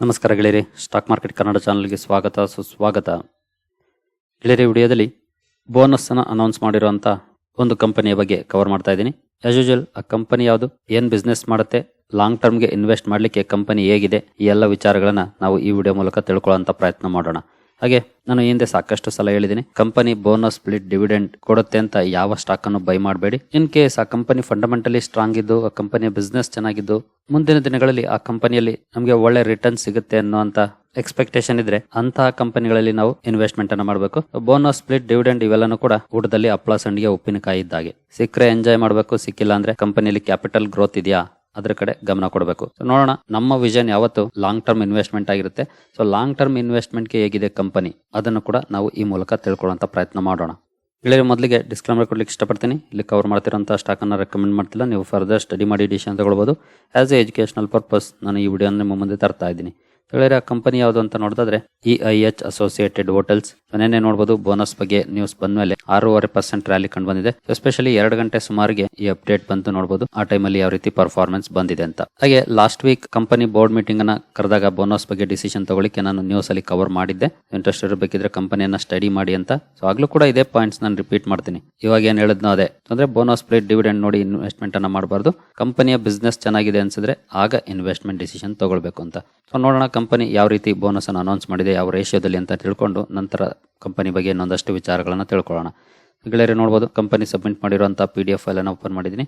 ನಮಸ್ಕಾರ ಗೆಳೆಯರೆ, stock market Kannada ಚಾನಲ್ಗೆ ಸ್ವಾಗತ, ಸುಸ್ವಾಗತ. ಗೆಳೆಯರೆ, ವಿಡಿಯೋದಲ್ಲಿ ಬೋನಸ್ಸನ್ನು ಅನೌನ್ಸ್ ಮಾಡಿರುವಂಥ ಒಂದು ಕಂಪನಿಯ ಬಗ್ಗೆ ಕವರ್ ಮಾಡ್ತಾ ಇದ್ದೀನಿ. ಆಸ್ ಯೂಶುವಲ್ ಆ ಕಂಪನಿ ಯಾವುದು, ಏನು ಬಿಸ್ನೆಸ್ ಮಾಡುತ್ತೆ ಲಾಂಗ್ ಟರ್ಮ್ಗೆ ಇನ್ವೆಸ್ಟ್ ಮಾಡಲಿಕ್ಕೆ ಕಂಪನಿ ಹೇಗಿದೆ, ಈ ಎಲ್ಲ ವಿಚಾರಗಳನ್ನು ನಾವು ಈ ವಿಡಿಯೋ ಮೂಲಕ ತಿಳ್ಕೊಳ್ಳೋಂಥ ಪ್ರಯತ್ನ ಮಾಡೋಣ. ಹಾಗೆ ನಾನು ಹಿಂದೆ ಸಾಕಷ್ಟು ಸಲ ಹೇಳಿದ್ದೀನಿ ಕಂಪನಿ ಬೋನಸ್ ಸ್ಪ್ಲಿಟ್ ಡಿವಿಡೆಂಡ್ ಕೊಡುತ್ತೆ ಅಂತ ಯಾವ ಸ್ಟಾಕ್ ಅನ್ನು ಬೈ ಮಾಡಬೇಡಿ. ಇನ್ ಕೇಸ್ ಆ ಕಂಪನಿ ಫಂಡಮೆಂಟಲಿ ಸ್ಟ್ರಾಂಗ್ ಇದ್ದು, ಆ ಕಂಪನಿಯ ಬಿಸ್ನೆಸ್ ಚೆನ್ನಾಗಿದ್ದು, ಮುಂದಿನ ದಿನಗಳಲ್ಲಿ ಆ ಕಂಪನಿಯಲ್ಲಿ ನಮಗೆ ಒಳ್ಳೆ ರಿಟರ್ನ್ ಸಿಗುತ್ತೆ ಅನ್ನುವಂತ ಎಕ್ಸ್ಪೆಕ್ಟೇಷನ್ ಇದ್ರೆ ಅಂತಹ ಕಂಪನಿಗಳಲ್ಲಿ ನಾವು ಇನ್ವೆಸ್ಟ್ಮೆಂಟ್ ಅನ್ನು ಮಾಡಬೇಕು. ಬೋನಸ್ ಸ್ಪ್ಲಿಟ್ ಡಿವಿಡೆಂಡ್ ಇವೆಲ್ಲನೂ ಕೂಡ ಊಟದಲ್ಲಿ ಹಪ್ಪಳ ಸಂಡಿಗೆ ಉಪ್ಪಿನಕಾಯಿ ಇದ್ದಾಗೆ. ಸಿಕ್ಕರೆ ಎಂಜಾಯ್ ಮಾಡಬೇಕು, ಸಿಕ್ಕಿಲ್ಲ ಅಂದ್ರೆ ಕಂಪನಿಯಲ್ಲಿ ಕ್ಯಾಪಿಟಲ್ ಗ್ರೋತ್ ಇದೆಯಾ? ಅದ್ರ ಕಡೆ ಗಮನ ಕೊಡಬೇಕು. ನೋಡೋಣ, ನಮ್ಮ ವಿಷನ್ ಯಾವತ್ತು ಲಾಂಗ್ ಟರ್ಮ್ ಇನ್ವೆಸ್ಟ್ಮೆಂಟ್ ಆಗಿರುತ್ತೆ. ಸೊ ಲಾಂಗ್ ಟರ್ಮ್ ಇನ್ವೆಸ್ಟ್ಮೆಂಟ್ಗೆ ಹೇಗಿದೆ ಕಂಪನಿ ಅದನ್ನು ಕೂಡ ನಾವು ಈ ಮೂಲಕ ತಿಳ್ಕೊಳ್ಳುವಂತ ಪ್ರಯತ್ನ ಮಾಡೋಣ. ಗೆಳೆಯರು ಮೊದಲಿಗೆ ಡಿಸ್ಕ್ಲೈಮರ್ ಕೊಡ್ಲಿಕ್ಕೆ ಇಷ್ಟಪಡ್ತೀನಿ. ಇಲ್ಲಿ ಕವರ್ ಮಾಡ್ತಿರೋಂಥ ಸ್ಟಾಕ್ ಅನ್ನು ರೆಕಮೆಂಡ್ ಮಾಡ್ತಿಲ್ಲ. ನೀವು ಫರ್ದರ್ ಸ್ಟಡಿ ಮಾಡಿ ಡಿಸಿಷನ್ ತಗೊಳ್ಬೋದು. ಆಸ್ ಎ ಎಜುಕೇಶನಲ್ ಪರ್ಪಸ್ ನಾನು ಈ ವಿಡಿಯೋ ನಿಮ್ಮ ಮುಂದೆ ತರ್ತಾ ಇದ್ದೀನಿ. ಗೆಳೆಯರ ಕಂಪನಿ ಯಾವುದು ಅಂತ ನೋಡಿದ್ರೆ E I H associated hotels ಮನೆಯೇ ನೋಡಬಹುದು ಬೋನಸ್ ಬಗ್ಗೆ ನ್ಯೂಸ್ ಬಂದ್ಮೇಲೆ ಆರೂವರೆ ಪರ್ಸೆಂಟ್ ರ್ಯಾಲಿ ಕಂಡು ಬಂದಿದೆ. ಎಸ್ಪೆಷಲಿ ಎರಡು ಗಂಟೆ ಸುಮಾರಿಗೆ ಈ ಅಪ್ಡೇಟ್ ಬಂತು ನೋಡಬಹುದು ಆ ಟೈಮಲ್ಲಿ ಯಾವ ರೀತಿ ಪರ್ಫಾರ್ಮೆನ್ಸ್ ಬಂದಿದೆ ಅಂತ. ಹಾಗೆ last week company board meeting ಅನ್ನ ಕರೆದಾಗ ಬೋನಸ್ ಬಗ್ಗೆ ಡಿಸಿಷನ್ ತಗೊಳ್ಳಿಕ್ಕೆ ನಾನು ನ್ಯೂಸ್ ಅಲ್ಲಿ ಕವರ್ ಮಾಡಿದ್ದೆ. ಇಂಟ್ರೆಸ್ಟ್ ಇರಬೇಕಿದ್ರೆ ಕಂಪನಿಯನ್ನ ಸ್ಟಡಿ ಮಾಡಿ ಅಂತ. ಸೊ ಆಗ್ಲೂ ಕೂಡ ಇದೇ ಪಾಯಿಂಟ್ಸ್ ನಾನು ರಿಪೀಟ್ ಮಾಡ್ತೀನಿ. ಇವಾಗ ಏನ್ ಹೇಳಿದ್ನೋ ಅದೇ. ಅಂದ್ರೆ ಬೋನಸ್ ಪ್ಲೇಟ್ ಡಿವಿಡೆಂಡ್ ನೋಡಿ ಇನ್ವೆಸ್ಟ್ಮೆಂಟ್ ಅನ್ನ ಮಾಡಬಾರ್ದು. ಕಂಪನಿಯ ಬಿಸ್ನೆಸ್ ಚೆನ್ನಾಗಿದೆ ಅನ್ಸಿದ್ರೆ ಆಗ ಇನ್ವೆಸ್ಟ್ಮೆಂಟ್ ಡಿಸಿಷನ್ ತಗೊಳ್ಬೇಕು ಅಂತ. ಸೊ ನೋಡೋಣ ಕಂಪನಿ ಯಾವ ರೀತಿ ಬೋನಸ್ ಅನ್ನು ಅನೌನ್ಸ್ ಮಾಡಿದೆ, ಯಾವ ರೇಷಿಯೋದಲ್ಲಿ ಅಂತ ತಿಳ್ಕೊಂಡು ನಂತರ ಕಂಪನಿ ಬಗ್ಗೆ ಇನ್ನೊಂದಷ್ಟು ವಿಚಾರಗಳನ್ನು ತಿಳ್ಕೊಳ್ಳೋಣ. ಗೆಳೆಯರು, ನೋಡ್ಬೋದು, ಕಂಪನಿ ಸಬ್ಮಿಟ್ ಮಾಡಿರುವಂಥ ಪಿ ಡಿ ಎಫ್ ಫೈಲನ್ನು ಓಪನ್ ಮಾಡಿದ್ದೀನಿ.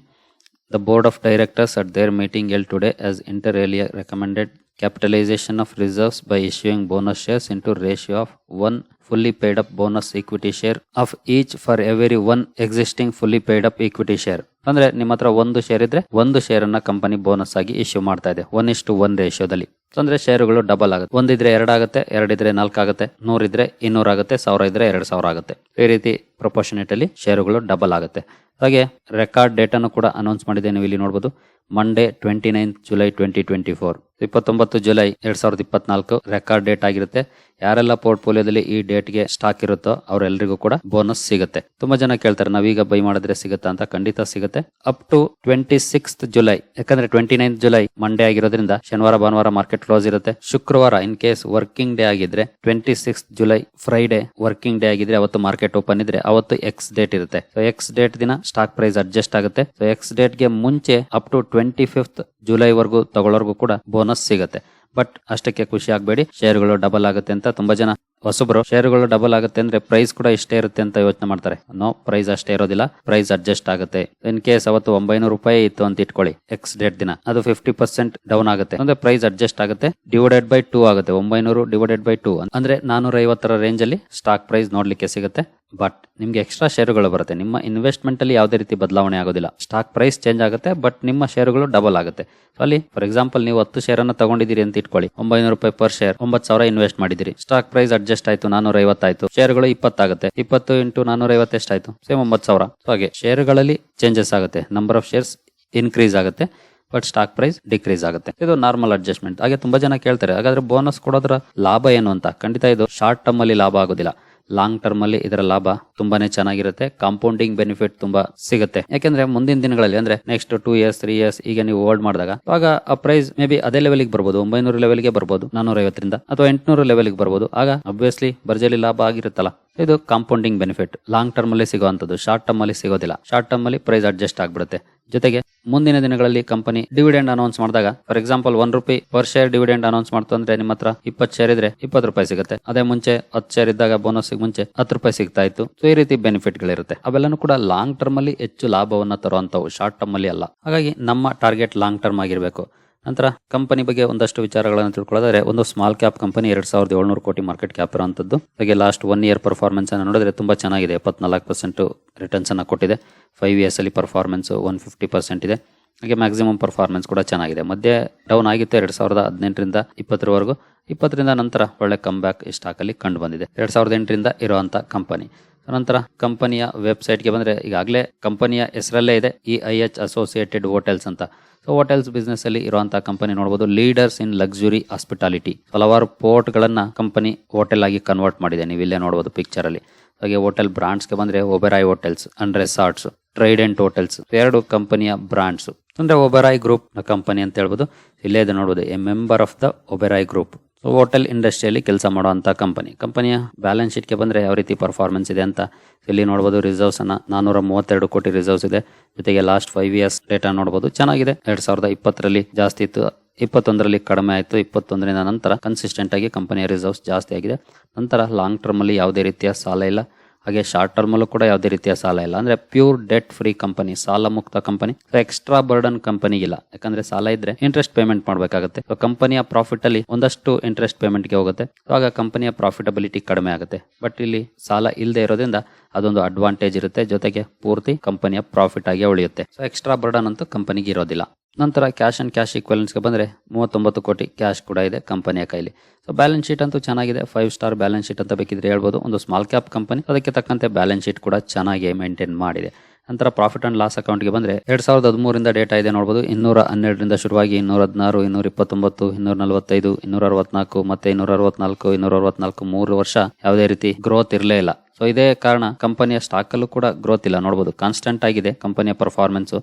The board of directors at their meeting held today has inter alia recommended capitalisation of reserves by issuing bonus shares in the ratio of one fully paid up bonus equity share of each for every one existing fully paid up equity share ಅಂದ್ರೆ ನಿಮ್ಮ ಹತ್ರ ಒಂದು share ಇದ್ರೆ ಒಂದು share ಅನ್ನ company bonus ಆಗಿ issue ಮಾಡ್ತಾ ಇದೆ. ಒನ್ ಇಷ್ಟು ಒನ್ ರೇಷಿಯೋದಲ್ಲಿ ಅಂದ್ರೆ ಶೇರುಗಳು ಡಬಲ್ ಆಗುತ್ತೆ. ಒಂದಿದ್ರೆ ಎರಡಾಗುತ್ತೆ ಎರಡಿದ್ರೆ ನಾಲ್ಕಾಗುತ್ತೆ ನೂರಿದ್ರೆ ಇನ್ನೂರಾಗುತ್ತೆ ಸಾವಿರ ಇದ್ರೆ ಎರಡು ಸಾವಿರ ಆಗುತ್ತೆ. ಈ ರೀತಿ ಪ್ರೊಪೋರ್ಷನೇಟ್ ಶೇರುಗಳು ಡಬಲ್ ಆಗುತ್ತೆ. ಹಾಗೆ ರೆಕಾರ್ಡ್ ಡೇಟನ್ನು ಕೂಡ ಅನೌನ್ಸ್ ಮಾಡಿದೆ, ನೀವು ಇಲ್ಲಿ ನೋಡಬಹುದು Monday twenty nine July twenty twenty four ಇಪ್ಪತ್ತೊಂಬತ್ತು ಜುಲೈ ಎರಡ್ ಸಾವಿರದ ಇಪ್ಪತ್ನಾಲ್ಕು ರೆಕಾರ್ಡ್ ಡೇಟ್ ಆಗಿರುತ್ತೆ. ಯಾರೆಲ್ಲ ಪೋರ್ಟ್ಫೋಲಿಯೋದಲ್ಲಿ ಈ ಡೇಟ್ಗೆ ಸ್ಟಾಕ್ ಇರುತ್ತೋ ಅವರೆಲ್ಲರಿಗೂ ಕೂಡ ಬೋನಸ್ ಸಿಗುತ್ತೆ. ತುಂಬಾ ಜನ ಕೇಳ್ತಾರೆ, ನಾವೀಗ ಬೈ ಮಾಡಿದ್ರೆ ಸಿಗುತ್ತಾ? ಅಂತ ಖಂಡಿತ ಸಿಗುತ್ತೆ. Up to twenty six July ಯಾಕಂದ್ರೆ ಟ್ವೆಂಟಿ ನೈನ್ ಜುಲೈ ಮಂಡೇ ಆಗಿರೋದ್ರಿಂದ ಶನಿವಾರ, ಭಾನುವಾರ ಮಾರ್ಕೆಟ್ ಕ್ಲೋಸ್ ಇರುತ್ತೆ. ಶುಕ್ರವಾರ ಇನ್ ಕೇಸ್ ವರ್ಕಿಂಗ್ ಡೇ ಆಗಿದ್ರೆ twenty six July Friday working day ಆಗಿದ್ರೆ ಅವತ್ತು ಮಾರ್ಕೆಟ್ ಓಪನ್ ಇದ್ರೆ ಅವತ್ತು ಎಕ್ಸ್ ಡೇಟ್ ಇರುತ್ತೆ. ಎಕ್ಸ್ ಡೇಟ್ ದಿನ ಸ್ಟಾಕ್ ಪ್ರೈಸ್ ಅಡ್ಜಸ್ಟ್ ಆಗುತ್ತೆ. ಸೊ ಎಕ್ಸ್ ಡೇಟ್ಗೆ ಮುಂಚೆ up to twenty fifth July ವರೆಗೂ ತಗೊಳ್ಳೋರ್ಗೂ ಕೂಡ ಬೋನಸ್ ಸಿಗುತ್ತೆ. ಬಟ್ ಅಷ್ಟಕ್ಕೆ ಖುಷಿ ಆಗಬೇಡಿ. ಶೇರುಗಳು ಡಬಲ್ ಆಗುತ್ತೆ ಅಂತ ತುಂಬಾ ಜನ ಹೊಸಬ್ರು. ಶೇರ್ಗಳು ಡಬಲ್ ಆಗುತ್ತೆ ಅಂದ್ರೆ ಪ್ರೈಸ್ ಕೂಡ ಇಷ್ಟೇ ಇರುತ್ತೆ ಅಂತ ಯೋಚನೆ ಮಾಡ್ತಾರೆ. ನೋ ಪ್ರೈಸ್ ಅಷ್ಟೇ ಇರೋದಿಲ್ಲ. ಪ್ರೈಸ್ ಅಡ್ಜಸ್ಟ್ ಆಗುತ್ತೆ. ಇನ್ ಕೇಸ್ ಅವತ್ತು ಒಂಬೈನೂರು ರೂಪಾಯಿ ಇತ್ತು ಅಂತ ಇಟ್ಕೊಳ್ಳಿ. ಎಕ್ಸ್ ಡೇಟ್ ದಿನ. ಅದು ಫಿಫ್ಟಿ ಪರ್ಸೆಂಟ್ ಡೌನ್ ಆಗುತ್ತೆ. ಅಂದ್ರೆ ಪ್ರೈಸ್ ಅಡ್ಜಸ್ಟ್ ಆಗುತ್ತೆ. ಡಿವೈಡೆಡ್ ಬೈ ಟೂ ಆಗುತ್ತೆ. ಒಂಬೈನೂರು ಡಿವೈಡೆಡ್ ಬೈ ಟೂ ಅಂದ್ರೆ ನಾನೂರ ಐವತ್ತರ ರೇಂಜ್ ಅಲ್ಲಿ ಸ್ಟಾಕ್ ಪ್ರೈಸ್ ನೋಡ್ಲಿಕ್ಕೆ ಸಿಗುತ್ತೆ. ಬಟ್ ನಿಮ್ಗೆ ಎಕ್ಸ್ಟ್ರಾ ಶೇರುಗಳು ಬರುತ್ತೆ. ನಿಮ್ಮ ಇನ್ವೆಸ್ಟ್ಮೆಂಟ್ ಅಲ್ಲಿ ಯಾವುದೇ ರೀತಿ ಬದಲಾವಣೆ ಆಗೋದಿಲ್ಲ. ಸ್ಟಾಕ್ ಪ್ರೈಸ್ ಚೇಂಜ್ ಆಗುತ್ತೆ ಬಟ್ ನಿಮ್ಮ ಶೇರುಗಳು ಡಬಲ್ ಆಗುತ್ತೆ. ಅಲ್ಲಿ ಫಾರ್ ಎಕ್ಸಾಂಪಲ್ ನೀವು ಹತ್ತು ಶೇರನ್ನು ತಗೊಂಡಿದ್ದೀರಿ ಅಂತ ಇಟ್ಕೊಳ್ಳಿ. ಒಂಬೈನೂರು ರೂಪಾಯಿ ಪರ್ ಶೇರ್ ಒಂಬತ್ತು ಸಾವಿರ ಇನ್ವೆಸ್ಟ್ ಮಾಡಿದಿರಿ ಸ್ಟಾಕ್ ಪ್ರೈಸ್ ಅಡ್ಜಸ್ಟ್ ಆಯ್ತು ನಾನೂರ ಐವತ್ತಾಯ್ತು ಶೇರುಗಳು ಇಪ್ಪತ್ತಾಗುತ್ತೆ ಇಪ್ಪತ್ತು ಇಂಟು ನಾನೂರ ಐವತ್ತೆಷ್ಟಾಯಿತು ಸೇಮ್ ಒಂಬತ್ತು ಸಾವಿರ. ಸೊ ಹಾಗೆ ಶೇರುಗಳಲ್ಲಿ ಚೇಂಜಸ್ ಆಗುತ್ತೆ. ನಂಬರ್ ಆಫ್ ಶೇರ್ಸ್ ಇನ್ಕ್ರೀಸ್ ಆಗುತ್ತೆ ಬಟ್ ಸ್ಟಾಕ್ ಪ್ರೈಸ್ ಡಿಕ್ರೀಸ್ ಆಗುತ್ತೆ. ಇದು ನಾರ್ಮಲ್ ಅಡ್ಜಸ್ಟ್ಮೆಂಟ್ ಹಾಗೆ ತುಂಬಾ ಜನ ಕೇಳ್ತಾರೆ. ಹಾಗಾದ್ರೆ ಬೋನಸ್ ಕೊಡೋದ್ರ ಲಾಭ ಏನು ಅಂತ? ಖಂಡಿತ ಇದು ಶಾರ್ಟ್ ಟರ್ಮ್ ಅಲ್ಲಿ ಲಾಭ ಆಗೋದಿಲ್ಲ. ಲಾಂಗ್ ಟರ್ಮ್ ಅಲ್ಲಿ ಇದರ ಲಾಭ ತುಂಬಾನೇ ಚೆನ್ನಾಗಿರುತ್ತೆ. ಕಾಂಪೌಂಡಿಂಗ್ ಬೆನಿಫಿಟ್ ತುಂಬಾ ಸಿಗುತ್ತೆ. ಯಾಕಂದ್ರೆ ಮುಂದಿನ ದಿನಗಳಲ್ಲಿ, ಅಂದ್ರೆ next two years three years ಈಗ ನೀವು ಹೋಲ್ಡ್ ಮಾಡಿದಾಗ ಆಗ ಆ ಪ್ರೈಸ್ ಮೇ ಬಿ ಅದೇ ಲೆವೆಲ್ಗೆ ಬರ್ಬೋದು. ಒಂಬೈನೂರು ಲೆವೆಲ್ಗೆ ಬರ್ಬೋದು ನಾನೂರ ಐವತ್ತರಿಂದ ಅಥವಾ ಎಂಟುನೂರು ಲೆವೆಲ್ಗೆ ಬರ್ಬೋದು. ಆಗ ಅಬ್ವಿಯಸ್ಲಿ ಬರ್ಜಲಿ ಲಾಭ ಆಗಿರುತ್ತಲ್ಲ. ಇದು ಕಾಂಪೌಂಡಿಂಗ್ ಬೆನಿಫಿಟ್ ಲಾಂಗ್ ಟರ್ಮ್ ಅಲ್ಲಿ ಸಿಗುವಂತದ್ದು ಶಾರ್ಟ್ ಟರ್ಮ್ ಅಲ್ಲಿ ಸಿಗೋದಿಲ್ಲ. ಶಾರ್ಟ್ ಟರ್ಮ್ ಅಲ್ಲಿ ಪ್ರೈಸ್ ಅಡ್ಜಸ್ಟ್ ಆಗ್ಬಿಡುತ್ತೆ. ಜೊತೆಗೆ ಮುಂದಿನ ದಿನಗಳಲ್ಲಿ ಕಂಪನಿ ಡಿವಿಡೆಂಡ್ ಅನೌನ್ಸ್ ಮಾಡಿದಾಗ for example one rupee per share dividend announce ಮಾಡ್ತು ಅಂದ್ರೆ ನಿಮ್ಮ ಹತ್ರ ಇಪ್ಪತ್ತು ಶೇರ್ ಇದ್ರೆ ಇಪ್ಪತ್ತು ರೂಪಾಯಿ ಸಿಗುತ್ತೆ. ಅದೇ ಮುಂಚೆ ಹತ್ತು ಶೇರ್ ಇದ್ದಾಗ ಬೋನಸ್ ಮುಂಚೆ ಹತ್ತು ರೂಪಾಯಿ ಸಿಗ್ತಾ ಇತ್ತು. ಸೊ ಈ ರೀತಿ ಬೆನಿಫಿಟ್ ಗಳಿರುತ್ತೆ ಅವೆಲ್ಲನೂ ಕೂಡ ಲಾಂಗ್ ಟರ್ಮ್ ಅಲ್ಲಿ ಹೆಚ್ಚು ಲಾಭವನ್ನ ತರುವಂತವು ಶಾರ್ಟ್ ಟರ್ಮ್ ಅಲ್ಲಿ ಅಲ್ಲ. ಹಾಗಾಗಿ ನಮ್ಮ ಟಾರ್ಗೆಟ್ ಲಾಂಗ್ ಟರ್ಮ್ ಆಗಿರಬೇಕು. ನಂತರ ಕಂಪನಿ ಬಗ್ಗೆ ಒಂದಷ್ಟು ವಿಚಾರಗಳನ್ನು ತಿಳ್ಕೊಳ್ಳೋದಾದ್ರೆ, ಒಂದು ಸ್ಮಾಲ್ ಕ್ಯಾಪ್ ಕಂಪನಿ ಎರಡು ಸಾವಿರದ ಏಳ್ನೂರು ಕೋಟಿ ಮಾರ್ಕೆಟ್ ಕ್ಯಾಪ್ ಇರುವಂಥದ್ದು ಹಾಗೆ ಲಾಸ್ಟ್ ಒನ್ ಇಯರ್ ಪರ್ಫಾರ್ಮೆನ್ಸ್ ಅನ್ನು ನೋಡಿದ್ರೆ ತುಂಬ ಚೆನ್ನಾಗಿದೆ. ಎಪ್ಪತ್ನಾಲ್ಕು ಪರ್ಸೆಂಟ್ ರಿಟರ್ನ್ಸ್ ಅನ್ನು ಕೊಟ್ಟಿದೆ. ಫೈವ್ ಇಯರ್ಸ್ ಅಲ್ಲಿ ಪರ್ಫಾರ್ಮೆನ್ಸ್ ಒನ್ ಫಿಫ್ಟಿ ಪರ್ಸೆಂಟ್ ಇದೆ. ಹಾಗೆ ಮ್ಯಾಕ್ಸಿಮಮ್ ಪರ್ಫಾರ್ಮೆನ್ಸ್ ಕೂಡ ಚೆನ್ನಾಗಿದೆ. ಮಧ್ಯೆ ಡೌನ್ ಆಗಿತ್ತು ಎರಡು ಸಾವಿರದ ಹದಿನೆಂಟರಿಂದ ಇಪ್ಪತ್ತರವರೆಗೂ. ಇಪ್ಪತ್ತರಿಂದ ನಂತರ ಒಳ್ಳೆ ಕಮ್ ಬ್ಯಾಕ್ ಈ ಸ್ಟಾಕ್ ಅಲ್ಲಿ ಕಂಡು ಬಂದಿದೆ. ಎರಡು ಸಾವಿರದ ಎಂಟರಿಂದ ಇರುವಂಥ ಕಂಪನಿ ನಂತರ ಕಂಪನಿಯ ವೆಬ್ಸೈಟ್ಗೆ ಬಂದರೆ ಈಗಾಗಲೇ ಕಂಪನಿಯ ಹೆಸರಲ್ಲೇ ಇದೆ E I H associated hotels ಅಂತ. ಸೊ ಹೋಟೆಲ್ಸ್ ಬಿಸ್ನೆಸ್ ಅಲ್ಲಿ ಇರುವಂತಹ ಕಂಪನಿ ನೋಡಬಹುದು ಲೀಡರ್ಸ್ ಇನ್ ಲಕ್ಸುರಿ ಹಾಸ್ಪಿಟಾಲಿಟಿ ಹಲವಾರು ಪೋರ್ಟ್ ಗಳನ್ನ ಕಂಪನಿ ಹೋಟೆಲ್ ಆಗಿ ಕನ್ವರ್ಟ್ ಮಾಡಿದೆ. ನೀವು ಇಲ್ಲೇ ನೋಡಬಹುದು ಪಿಕ್ಚರ್ ಅಲ್ಲಿ. ಹಾಗೆ ಹೋಟೆಲ್ ಬ್ರಾಂಡ್ಸ್ಗೆ ಬಂದ್ರೆ Oberoi hotels and resorts Trident hotels ಎರಡು ಕಂಪನಿಯ ಬ್ರಾಂಡ್ಸ್ ಅಂದ್ರೆ ಒಬೆರಾಯ್ ಗ್ರೂಪ್ನ ಕಂಪನಿ ಅಂತ ಹೇಳ್ಬೋದು. ಇಲ್ಲೇ ಇದೆ ನೋಡಬಹುದು a member of the Oberoi group so hotel ಇಂಡಸ್ಟ್ರಿಯಲ್ಲಿ ಕೆಲಸ ಮಾಡುವಂಥ ಕಂಪನಿ ಕಂಪನಿಯ ಬ್ಯಾಲೆನ್ಸ್ ಶೀಟ್ಗೆ ಬಂದರೆ ಯಾವ ರೀತಿ ಪರ್ಫಾರ್ಮೆನ್ಸ್ ಇದೆ ಅಂತ ಇಲ್ಲಿ ನೋಡ್ಬೋದು ರಿಸರ್ವ್ಸನ್ನು ನಾನ್ನೂರ ನಾನೂರ ಮೂವತ್ತೆರಡು ಕೋಟಿ ರಿಸರ್ವ್ಸ್ ಇದೆ. ಜೊತೆಗೆ ಲಾಸ್ಟ್ ಫೈವ್ ಇಯರ್ಸ್ ಡೇಟಾ ನೋಡ್ಬೋದು. ಚೆನ್ನಾಗಿದೆ. ಎರಡು ಸಾವಿರದ ಇಪ್ಪತ್ತರಲ್ಲಿ ಜಾಸ್ತಿ ಇತ್ತು. ಇಪ್ಪತ್ತೊಂದರಲ್ಲಿ ಕಡಿಮೆ ಆಯಿತು. ಇಪ್ಪತ್ತೊಂದರಿಂದ ನಂತರ ಕನ್ಸಿಸ್ಟೆಂಟ್ ಆಗಿ ಕಂಪನಿಯ ರಿಸರ್ವ್ಸ್ ಜಾಸ್ತಿ ಆಗಿದೆ. ನಂತರ ಲಾಂಗ್ ಟರ್ಮಲ್ಲಿ ಯಾವುದೇ ರೀತಿಯ ಸಾಲ ಇಲ್ಲ. ಹಾಗೆ ಶಾರ್ಟ್ ಟರ್ಮ್ ಅಲ್ಲೂ ಕೂಡ ಯಾವುದೇ ರೀತಿಯ ಸಾಲ ಇಲ್ಲ. ಅಂದ್ರೆ ಪ್ಯೂರ್ ಡೆಟ್ ಫ್ರೀ ಕಂಪನಿ ಸಾಲ ಮುಕ್ತ ಕಂಪನಿ ಎಕ್ಸ್ಟ್ರಾ ಬರ್ಡನ್ ಕಂಪನಿ ಇಲ್ಲ. ಯಾಕಂದ್ರೆ ಸಾಲ ಇದ್ರೆ ಇಂಟ್ರೆಸ್ಟ್ ಪೇಮೆಂಟ್ ಮಾಡಬೇಕಾಗುತ್ತೆ. ಕಂಪನಿಯ ಪ್ರಾಫಿಟ್ ಅಲ್ಲಿ ಒಂದಷ್ಟು ಇಂಟ್ರೆಸ್ಟ್ ಪೇಮೆಂಟ್ಗೆ ಹೋಗುತ್ತೆ. ಆಗ ಕಂಪನಿಯ ಪ್ರಾಫಿಟಬಿಲಿಟಿ ಕಡಿಮೆ ಆಗುತ್ತೆ. ಬಟ್ ಇಲ್ಲಿ ಸಾಲ ಇಲ್ಲದೆ ಇರೋದ್ರಿಂದ ಅದೊಂದು ಅಡ್ವಾಂಟೇಜ್ ಇರುತ್ತೆ. ಜೊತೆಗೆ ಪೂರ್ತಿ ಕಂಪನಿಯ ಪ್ರಾಫಿಟ್ ಆಗಿ ಉಳಿಯುತ್ತೆ. ಸೊ ಎಕ್ಸ್ಟ್ರಾ ಬರ್ಡನ್ ಅಂತೂ ಕಂಪನಿಗೆ ಇರೋದಿಲ್ಲ. ನಂತರ ಕ್ಯಾಶ್ ಆ್ಯಂಡ್ ಕ್ಯಾಶ್ಗೆ ಬಂದರೆ ಮೂವತ್ತೊಂಬತ್ತು ಕೋಟಿ ಕ್ಯಾಶ್ ಕೂಡ ಇದೆ ಕಂಪನಿಯ ಕೈಲಿ. ಸೊ ಬ್ಯಾಲೆನ್ಸ್ ಶೀಟ್ ಅಂತೂ ಚೆನ್ನಾಗಿದೆ. ಫೈವ್ ಸ್ಟಾರ್ ಬ್ಯಾಲೆನ್ಸ್ ಶೀಟ್ ಅಂತ ಬೇಕಿದ್ರೆ ಹೇಳ್ಬೋದು. ಒಂದು ಸ್ಮಾಲ್ ಕ್ಯಾಪ್ ಕಂಪನಿ ಅದಕ್ಕೆ ತಕ್ಕಂತೆ ಬ್ಯಾಲೆನ್ಸ್ ಶೀಟ್ ಕೂಡ ಚೆನ್ನಾಗಿ ಮೇಂಟೈನ್ ಮಾಡಿದೆ. ನಂತರ ಪ್ರಾಫಿಟ್ ಆ್ಯಂಡ್ ಲಾಸ್ ಅಕೌಂಟ್ಗೆ ಬಂದರೆ ಎರಡು ಸಾವಿರದ ಹದಿಮೂರಿಂದ ಡೇಟಾ ಇದೆ ನೋಡ್ಬೋದು. ಇನ್ನೂರ ಹನ್ನೆರಡರಿಂದ ಶುರುವಾಗಿ ಇನ್ನೂರ ಹದಿನಾರು, ಇನ್ನೂರ ಇಪ್ಪತ್ತೊಂಬತ್ತು, ಇನ್ನೂರ ನಲವತ್ತೈದು, ಇನ್ನೂರ ಅರವತ್ನಾಲ್ಕು, ಮತ್ತೆ ಇನ್ನೂರ ಅರವತ್ನಾಲ್ಕು ಇನ್ನೂರ ಅರವತ್ನಾಲ್ಕು ಮೂರು ವರ್ಷ ಯಾವುದೇ ರೀತಿ ಗ್ರೋತ್ ಇರಲೇ ಇಲ್ಲ. ಸೊ ಇದೇ ಕಾರಣ ಕಂಪನಿಯ ಸ್ಟಾಕ್ ಅಲ್ಲೂ ಕೂಡ ಗ್ರೋತ್ ಇಲ್ಲ. ನೋಡಬಹುದು ಕಾನ್ಸ್ಟೆಂಟ್ ಆಗಿದೆ ಕಂಪನಿಯ ಪರ್ಫಾರ್ಮೆನ್ಸ್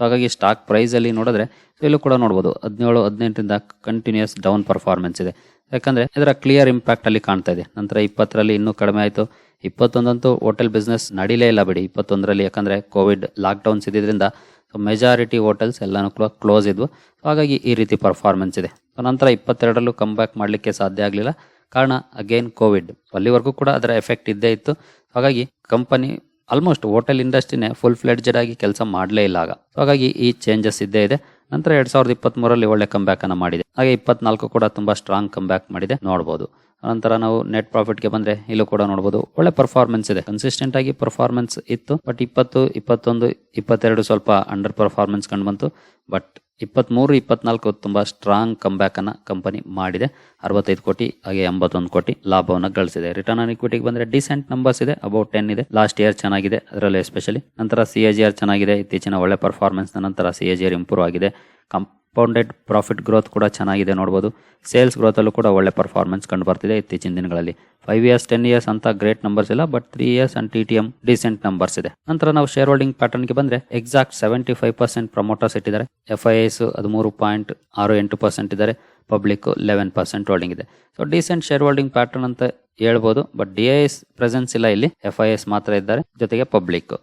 ಹಾಗಾಗಿ ಸ್ಟಾಕ್ ಪ್ರೈಸ್ ಅಲ್ಲಿ ನೋಡಿದ್ರೆ ಸೊ ಇಲ್ಲೂ ಕೂಡ ನೋಡಬಹುದು ಹದಿನೇಳು, ಹದಿನೆಂಟರಿಂದ ಕಂಟಿನ್ಯೂಸ್ ಡೌನ್ ಪರ್ಫಾರ್ಮೆನ್ಸ್ ಇದೆ. ಯಾಕಂದ್ರೆ ಇದರ ಕ್ಲಿಯರ್ ಇಂಪ್ಯಾಕ್ಟ್ ಅಲ್ಲಿ ಕಾಣ್ತಾ ಇದೆ. ನಂತರ ಇಪ್ಪತ್ತರಲ್ಲಿ ಇನ್ನೂ ಕಡಿಮೆ ಆಯಿತು. ಇಪ್ಪತ್ತೊಂದಂತೂ ಹೋಟೆಲ್ ಬಿಸ್ನೆಸ್ ನಡೀಲೇ ಇಲ್ಲ ಬಿಡಿ. ಇಪ್ಪತ್ತೊಂದರಲ್ಲಿ ಯಾಕಂದರೆ ಕೋವಿಡ್ ಲಾಕ್ ಡೌನ್ಸ್ ಇದ್ದಿದ್ರಿಂದ ಮೆಜಾರಿಟಿ ಹೋಟೆಲ್ಸ್ ಎಲ್ಲಾನು ಕೂಡ ಕ್ಲೋಸ್ ಇದ್ವು. ಹಾಗಾಗಿ ಈ ರೀತಿ ಪರ್ಫಾರ್ಮೆನ್ಸ್ ಇದೆ. ಸೊ ನಂತರ ಇಪ್ಪತ್ತೆರಡರಲ್ಲೂ ಕಮ್ ಬ್ಯಾಕ್ ಮಾಡಲಿಕ್ಕೆ ಸಾಧ್ಯ ಆಗಲಿಲ್ಲ. ಕಾರಣ ಅಗೇನ್ ಕೋವಿಡ್ ಅಲ್ಲಿವರೆಗೂ ಕೂಡ ಅದರ ಎಫೆಕ್ಟ್ ಇದ್ದೇ ಇತ್ತು. ಹಾಗಾಗಿ ಕಂಪನಿ ಆಲ್ಮೋಸ್ಟ್ ಹೋಟೆಲ್ ಇಂಡಸ್ಟ್ರಿನೇ ಫುಲ್ ಫ್ಲೆಡ್ಜೆಡ್ ಆಗಿ ಕೆಲಸ ಮಾಡಲೇ ಇಲ್ಲ ಆಗ. ಹಾಗಾಗಿ ಈ ಚೇಂಜಸ್ ಇದ್ದೇ ಇದೆ. ನಂತರ ಎರಡ್ ಸಾವಿರದ ಇಪ್ಪತ್ತ್ ಮೂರಲ್ಲಿ ಒಳ್ಳೆ ಕಮ್ ಬ್ಯಾಕ್ ಅನ್ನ ಮಾಡಿದೆ. ಹಾಗೆ ಇಪ್ಪತ್ನಾಲ್ಕು ಕೂಡ ತುಂಬಾ ಸ್ಟ್ರಾಂಗ್ ಕಮ್ ಬ್ಯಾಕ್ ಮಾಡಿದೆ. ನೋಡಬಹುದು ನಂತರ ನಾವು ನೆಟ್ ಪ್ರಾಫಿಟ್ಗೆ ಬಂದ್ರೆ ಇಲ್ಲೂ ಕೂಡ ನೋಡಬಹುದು ಒಳ್ಳೆ ಪರ್ಫಾರ್ಮೆನ್ಸ್ ಇದೆ. ಕನ್ಸಿಸ್ಟೆಂಟ್ ಆಗಿ ಪರ್ಫಾರ್ಮೆನ್ಸ್ ಇತ್ತು. ಬಟ್ ಇಪ್ಪತ್ತು, ಇಪ್ಪತ್ತೊಂದು, ಇಪ್ಪತ್ತೆರಡು ಸ್ವಲ್ಪ ಅಂಡರ್ ಪರ್ಫಾರ್ಮೆನ್ಸ್ ಕಂಡು ಬಂತು. ಬಟ್ ಇಪ್ಪತ್ತ್ಮೂರು ಇಪ್ಪತ್ನಾಲ್ಕು ತುಂಬ ಸ್ಟ್ರಾಂಗ್ ಕಂಬ್ಯಾಕನ್ನು ಬ್ಯಾಕ್ ಕಂಪನಿ ಮಾಡಿದೆ. ಅರವತ್ತೈದು ಕೋಟಿ, ಹಾಗೆ ಎಂಬತ್ತೊಂದು ಕೋಟಿ ಲಾಭವನ್ನು ಗಳಿಸಿದೆ. ರಿಟರ್ನ್ ಆನ್ ಇಕ್ವಿಟಿಗೆ ಬಂದರೆ ಡಿಸೆಂಟ್ ನಂಬರ್ಸ್ ಇದೆ ಅಬೌಟ್ ಟೆನ್ ಇದೆ. ಲಾಸ್ಟ್ ಇಯರ್ ಚೆನ್ನಾಗಿದೆ, ಅದರಲ್ಲಿ ಎಸ್ಪೆಷಲಿ ನಂತರ ಸಿ ಎ ಜಿ ಆರ್ ಚೆನ್ನಾಗಿದೆ, ಇತ್ತೀಚಿನ ಒಳ್ಳೆ ಪರ್ಫಾರ್ಮೆನ್ಸ್ನ ನಂತರ C A G R improve ಆಗಿದೆ. ಕಂಪೌಂಡೆಡ್ ಪ್ರಾಫಿಟ್ ಗ್ರೋತ್ ಕೂಡ ಚೆನ್ನಾಗಿದೆ ನೋಡ್ಬೋದು. ಸೇಲ್ಸ್ ಗ್ರೋತಲ್ಲೂ ಕೂಡ ಒಳ್ಳೆ ಪರ್ಫಾರ್ಮೆನ್ಸ್ ಕಂಡು ಬರ್ತಿದೆ ಇತ್ತೀಚಿನ ದಿನಗಳಲ್ಲಿ. ಫೈವ್ ಇಯರ್ಸ್ ಟೆನ್ ಇಯರ್ಸ್ ಅಂತ ಗ್ರೇಟ್ ನಂಬರ್ಸ್ ಇಲ್ಲ but three years and T T M decent numbers ಇದೆ. ನಂತರ ನಾವು ಶೇರ್ ಹೋಲ್ಡಿಂಗ್ ಪ್ಯಾಟರ್ನ್ಗೆ ಬಂದ್ರೆ exact seventy five percent promoters ಇಟ್ಟಿದ್ದಾರೆ ಎಫ್ ಐ ಎಸ್ ಹದಿಮೂರು ಪಾಯಿಂಟ್ ಆರು ಎಂಟು ಪರ್ಸೆಂಟ್ ಇದ್ದಾರೆ. ಪಬ್ಲಿಕ್ ಲೆವೆನ್ ಪರ್ಸೆಂಟ್ ಹೋಲ್ಡಿಂಗ್ ಇದೆ. So decent share holding pattern ಅಂತ ಹೇಳ್ಬೋದು but D I S presence ಇಲ್ಲ ಇಲ್ಲಿ. ಎಫ್ ಐ ಎಸ್ ಮಾತ್ರ ಇದ್ದಾರೆ, ಜೊತೆಗೆ ಪಬ್ಲಿಕ್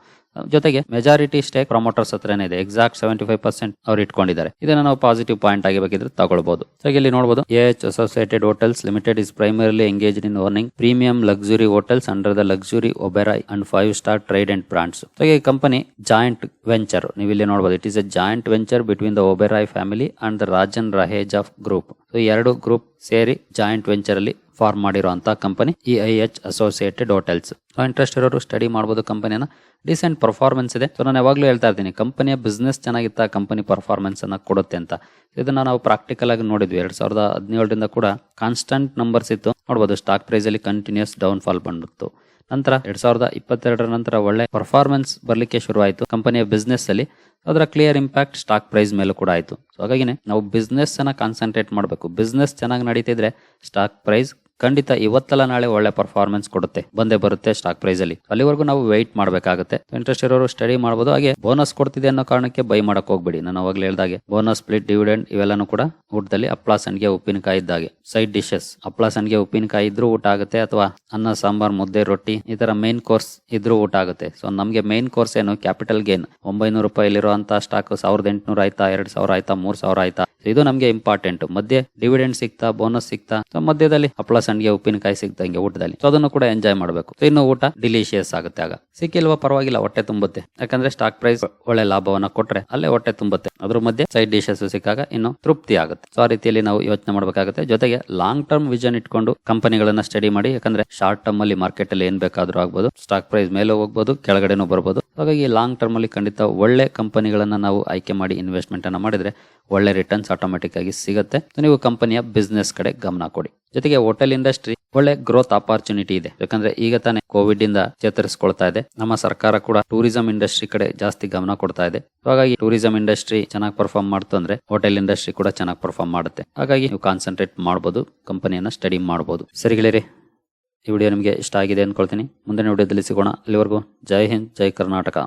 ಜೊತೆಗೆ ಮೆಜಾರಿಟಿ ಸ್ಟೇಕ್ ಪ್ರಮೋಟರ್ಸ್ ಹತ್ರನೇ ಇದೆ. ಎಕ್ಸಾಕ್ಟ್ ಸೆವೆಂಟಿ ಫೈವ್ ಪರ್ಸೆಂಟ್ ಅವ್ರು ಇಟ್ಕೊಂಡಿದ್ದಾರೆ. ಇದನ್ನ ನಾವು ಪಾಸಿಟಿವ್ ಪಾಯಿಂಟ್ ಆಗಿ ಬೇಕಿದ್ರೆ ತಗೊಳ್ಬಹುದು ಇಲ್ಲಿ ನೋಡಬಹುದು A H associated hotels limited is primarily engage in owning premium luxury hotels under the luxury Oberoi and five star trade and brands ಹಾಗೆ ಈ ಕಂಪನಿ ಜಾಯಿಂಟ್ ವೆಂಚರ್ ನೀವು ಇಲ್ಲಿ ನೋಡಬಹುದು it is a joint venture between the Oberoi family and the Rajan Raheja of group so ಎರಡು group ಸೇರಿ joint venture ಅಲ್ಲಿ form ಮಾಡಿರುವಂತಹ company E I H associated hotels so interest ಇರೋರು study ಮಾಡಬಹುದು ಕಂಪನಿನ ಡಿಸೆಂಟ್ ಪರ್ಫಾರ್ಮೆನ್ಸ್ ಇದೆ. So ನಾನು ಯಾವಾಗಲೂ ಹೇಳ್ತಾ ಇರ್ತೀನಿ ಕಂಪನಿಯ ಬಿಸ್ನೆಸ್ ಚೆನ್ನಾಗಿತ್ತ ಕಂಪನಿ ಪರ್ಫಾರ್ಮೆನ್ಸ್ ಅನ್ನ ಕೊಡುತ್ತೆ ಅಂತ. ಇದನ್ನ ನಾವು ಪ್ರಾಕ್ಟಿಕಲ್ ಆಗಿ ನೋಡಿದ್ವಿ. ಎರಡ್ ಸಾವಿರದ ಹದಿನೇಳರಿಂದ ಕೂಡ ಕಾನ್ಸ್ಟಂಟ್ ನಂಬರ್ಸ್ ಇತ್ತು. ನೋಡಬಹುದು ಸ್ಟಾಕ್ ಪ್ರೈಸ್ ಅಲ್ಲಿ ಕಂಟಿನ್ಯೂಸ್ ಡೌನ್ ಫಾಲ್ ಬಂದಿತ್ತು. ನಂತರ ಎರಡ್ ಸಾವಿರದ ಇಪ್ಪತ್ತೆರಡರ ನಂತರ ಒಳ್ಳೆ ಪರ್ಫಾರ್ಮೆನ್ಸ್ ಬರಲಿಕ್ಕೆ ಶುರುವಾಯಿತು. ಕಂಪನಿಯ ಬಿಸ್ನೆಸ್ ಅಲ್ಲಿ ಅದರ ಕ್ಲಿಯರ್ ಇಂಪ್ಯಾಕ್ಟ್ ಸ್ಟಾಕ್ ಪ್ರೈಸ್ ಮೇಲೂ ಕೂಡ ಆಯಿತು. ಸೊ ಹಾಗಾಗಿನೇ ನಾವು ಬಿಸ್ನೆಸ್ ಅನ್ನ ಕಾನ್ಸಂಟ್ರೇಟ್ ಮಾಡಬೇಕು. ಬಿಸ್ನೆಸ್ ಚೆನ್ನಾಗಿ ನಡೀತಿದ್ರೆ ಸ್ಟಾಕ್ ಪ್ರೈಸ್ ಖಂಡಿತ ಇವತ್ತಲ್ಲ ನಾಳೆ ಒಳ್ಳೆ ಪರ್ಫಾರ್ಮೆನ್ಸ್ ಕೊಡುತ್ತೆ. ಬಂದೇ ಬರುತ್ತೆ ಸ್ಟಾಕ್ ಪ್ರೈಸ್ ಅಲ್ಲಿ. ಅಲ್ಲಿವರೆಗೂ ನಾವು ವೆಯ್ಟ್ ಮಾಡಬೇಕಾಗುತ್ತೆ. ಇಂಟ್ರೆಸ್ಟ್ ಇರೋರು ಸ್ಟಡಿ ಮಾಡಬಹುದು ಹಾಗೆ ಬೋನಸ್ ಕೊಡ್ತಿದೆ ಅನ್ನೋ ಕಾರಣಕ್ಕೆ ಬೈ ಮಾಡಕ್ ಹೋಗ್ಬೇಡಿ. ನಾನು ಅವಾಗಲೇ ಹೇಳ್ದಾಗೆ ಬೋನಸ್ ಸ್ಪ್ಲಿಟ್ ಡಿವಿಡೆಂಡ್ ಇವೆಲ್ಲಾನು ಕೂಡ ಊಟದಲ್ಲಿ ಹಪ್ಪಳ ಸಂಡಿಗೆ ಉಪ್ಪಿನಕಾಯಿ ಇದ್ದಾಗೆ ಸೈಡ್ ಡಿಶಸ್ ಹಪ್ಪಳ ಸಂಡಿಗೆ ಉಪ್ಪಿನಕಾಯಿ ಇದ್ರೂ ಊಟ ಆಗುತ್ತೆ ಅಥವಾ ಅನ್ನ, ಸಾಂಬಾರ್, ಮುದ್ದೆ, ರೊಟ್ಟಿ ಈ ತರ ಮೇನ್ ಕೋರ್ಸ್ ಇದ್ರೂ ಊಟ ಆಗುತ್ತೆ. ಸೊ ನಮಗೆ ಮೇನ್ ಕೋರ್ಸ್ ಏನು? ಕ್ಯಾಪಿಟಲ್ ಗೇನ್ ಒಂಬೈನೂರು ರೂಪಾಯಿಲಿರುವಂತ ಸ್ಟಾಕ್ ಸಾವಿರದ ಎಂಟುನೂರ ಆಯ್ತಾ, ಎರಡ್ ಸಾವಿರ ಆಯ್ತಾ, ಮೂರ್ ಸಾವಿರ ಆಯ್ತಾ. ಇದು ನಮಗೆ ಇಂಪಾರ್ಟೆಂಟ್ ಮಧ್ಯೆ ಡಿವಿಡೆಂಡ್ ಸಿಗ್ತಾ ಬೋನಸ್ ಸಿಗ್ತಾ ಮಧ್ಯದಲ್ಲಿ ಹಪ್ಪಳ ಸಂಡಿಗೆ, ಉಪ್ಪಿನಕಾಯಿ ಸಿಗ್ತಂಗೆ ಊಟದಲ್ಲಿ. ಸೊ ಅದನ್ನು ಕೂಡ ಎಂಜಾಯ್ ಮಾಡಬೇಕು. ಇನ್ನು ಊಟ ಡಿಲಿಷಿಯಸ್ ಆಗುತ್ತೆ ಆಗ. ಸಿಕ್ಕಿಲ್ವಾ ಪರವಾಗಿಲ್ಲ, ಹೊಟ್ಟೆ ತುಂಬುತ್ತೆ. ಯಾಕಂದ್ರೆ ಸ್ಟಾಕ್ ಪ್ರೈಸ್ ಒಳ್ಳೆ ಲಾಭವನ್ನ ಕೊಟ್ರೆ ಅಲ್ಲೇ ಹೊಟ್ಟೆ ತುಂಬುತ್ತೆ. ಅದ್ರ ಮಧ್ಯೆ ಸೈಡ್ ಡಿಶಸ್ ಸಿಕ್ಕಾಗ ಇನ್ನು ತೃಪ್ತಿ ಆಗುತ್ತೆ. ಸೊ ಆ ರೀತಿಯಲ್ಲಿ ನಾವು ಯೋಚನೆ ಮಾಡಬೇಕಾಗುತ್ತೆ. ಜೊತೆಗೆ ಲಾಂಗ್ ಟರ್ಮ್ ವಿಷನ್ ಇಟ್ಕೊಂಡು ಕಂಪನಿಗಳನ್ನ ಸ್ಟಡಿ ಮಾಡಿ, ಯಾಕಂದ್ರೆ ಶಾರ್ಟ್ ಟರ್ಮ್ ಅಲ್ಲಿ ಮಾರ್ಕೆಟ್ ಅಲ್ಲಿ ಏನ್ ಬೇಕಾದ್ರೂ ಆಗ್ಬೋದು. ಸ್ಟಾಕ್ ಪ್ರೈಸ್ ಮೇಲೆ ಹೋಗ್ಬೋದು, ಕೆಳಗಡೆನೂ ಬರ್ಬೋದು. ಹಾಗಾಗಿ ಲಾಂಗ್ ಟರ್ಮ್ ಅಲ್ಲಿ ಖಂಡಿತ ಒಳ್ಳೆ ಕಂಪನಿಗಳನ್ನ ನಾವು ಆಯ್ಕೆ ಮಾಡಿ ಇನ್ವೆಸ್ಟ್ಮೆಂಟ್ ಅನ್ನ ಮಾಡಿದ್ರೆ ಒಳ್ಳೆ ರಿಟರ್ನ್ಸ್ ಆಟೋಮೆಟಿಕ್ ಆಗಿ ಸಿಗುತ್ತೆ. ನೀವು ಕಂಪನಿಯ ಬಿಸ್ನೆಸ್ ಕಡೆ ಗಮನ ಕೊಡಿ. ಜೊತೆಗೆ ಹೋಟೆಲ್ ಇಂಡಸ್ಟ್ರಿ ಒಳ್ಳೆ ಗ್ರೋತ್ ಅಪೋರ್ಚುನಿಟಿ ಇದೆ. ಯಾಕಂದ್ರೆ ಈಗ ತಾನೇ ಕೋವಿಡ್ ಇಂದ ಚೇತರಿಸಿಕೊಳ್ತಾ ಇದೆ. ನಮ್ಮ ಸರ್ಕಾರ ಕೂಡ ಟೂರಿಸಂ ಇಂಡಸ್ಟ್ರಿ ಕಡೆ ಜಾಸ್ತಿ ಗಮನ ಕೊಡ್ತಾ ಇದೆ. ಹಾಗಾಗಿ ಟೂರಿಸಂ ಇಂಡಸ್ಟ್ರಿ ಚೆನ್ನಾಗಿ ಪರ್ಫಾರ್ಮ್ ಮಾಡ್ತು ಅಂದ್ರೆ ಹೋಟೆಲ್ ಇಂಡಸ್ಟ್ರಿ ಕೂಡ ಚೆನ್ನಾಗಿ ಪರ್ಫಾರ್ಮ್ ಮಾಡುತ್ತೆ. ಹಾಗಾಗಿ ನೀವು ಕಾನ್ಸಂಟ್ರೇಟ್ ಮಾಡಬಹುದು ಕಂಪನಿಯನ್ನ ಸ್ಟಡಿ ಮಾಡಬಹುದು ಸರಿ ಗೆಳೆಯರಿ, ಈ ವಿಡಿಯೋ ನಿಮಗೆ ಇಷ್ಟ ಆಗಿದೆ ಅನ್ಕೊಳ್ತೀನಿ. ಮುಂದಿನ ವಿಡಿಯೋದಲ್ಲಿ ಸಿಗೋಣ. ಅಲ್ಲಿವರೆಗೂ ಜೈ ಹಿಂದ್, ಜೈ ಕರ್ನಾಟಕ.